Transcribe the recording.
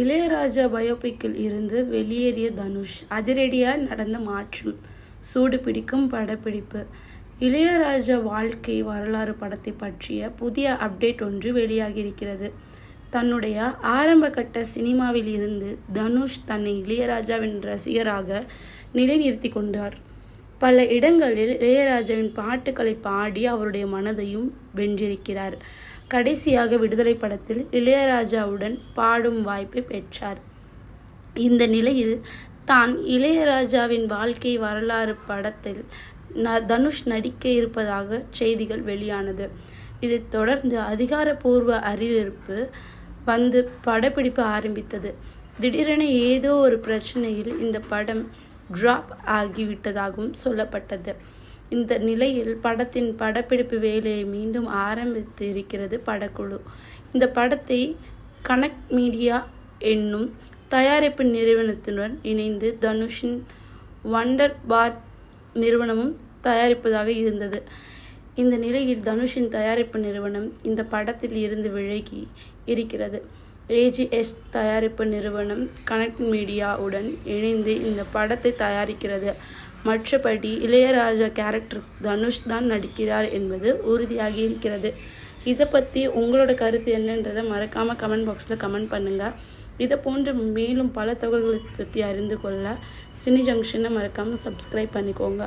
இளையராஜா பயோபிக்கில் இருந்து வெளியேறிய தனுஷ் அதிரடியாக நடந்த மாற்றம் சூடு பிடிக்கும் படப்பிடிப்பு. இளையராஜா வாழ்க்கை வரலாறு படத்தை பற்றிய புதிய அப்டேட் ஒன்று வெளியாகியிருக்கிறது. தன்னுடைய ஆரம்பகட்ட சினிமாவில் இருந்து தனுஷ் தன்னை இளையராஜாவின் ரசிகராக நிலைநிறுத்தி கொண்டார். பல இடங்களில் இளையராஜாவின் பாட்டுகளை பாடி அவருடைய மனதையும் வென்றிருக்கிறார். கடைசியாக விடுதலை படத்தில் இளையராஜாவுடன் பாடும் வாய்ப்பை பெற்றார். இந்த நிலையில் தான் இளையராஜாவின் வாழ்க்கை வரலாறு படத்தில் ந தனுஷ் நடிக்க இருப்பதாக செய்திகள் வெளியானது. இதைத் தொடர்ந்து அதிகாரப்பூர்வ அறிவிப்பு வந்து படப்பிடிப்பு ஆரம்பித்தது. திடீரென ஏதோ ஒரு பிரச்சனையில் இந்த படம் டிராப் ஆகிவிட்டதாகவும் சொல்லப்பட்டது. இந்த நிலையில் படத்தின் படப்பிடிப்பு வேலையை மீண்டும் ஆரம்பித்து இருக்கிறது படக்குழு. இந்த படத்தை கனெக்ட் மீடியா என்னும் தயாரிப்பு நிறுவனத்துடன் இணைந்து தனுஷின் வண்டர் பார் நிறுவனமும் தயாரிப்பதாக இருந்தது. இந்த நிலையில் தனுஷின் தயாரிப்பு நிறுவனம் இந்த படத்தில் இருந்து விலகி இருக்கிறது. ஏஜிஎஸ் தயாரிப்பு நிறுவனம் கனெக்ட் மீடியாவுடன் இணைந்து இந்த படத்தை தயாரிக்கிறது. மற்றபடி இளையராஜா கேரக்டர் தனுஷ் தான் நடிக்கிறார் என்பது உறுதியாகி இருக்கிறது. இதை பற்றி உங்களோட கருத்து என்னன்றதை மறக்காமல் கமெண்ட் பாக்ஸில் கமெண்ட் பண்ணுங்கள் இதை போன்ற மேலும் பல தகவல்களை பற்றி அறிந்து கொள்ள சினி ஜங்ஷனை மறக்காமல் சப்ஸ்கிரைப் பண்ணிக்கோங்க.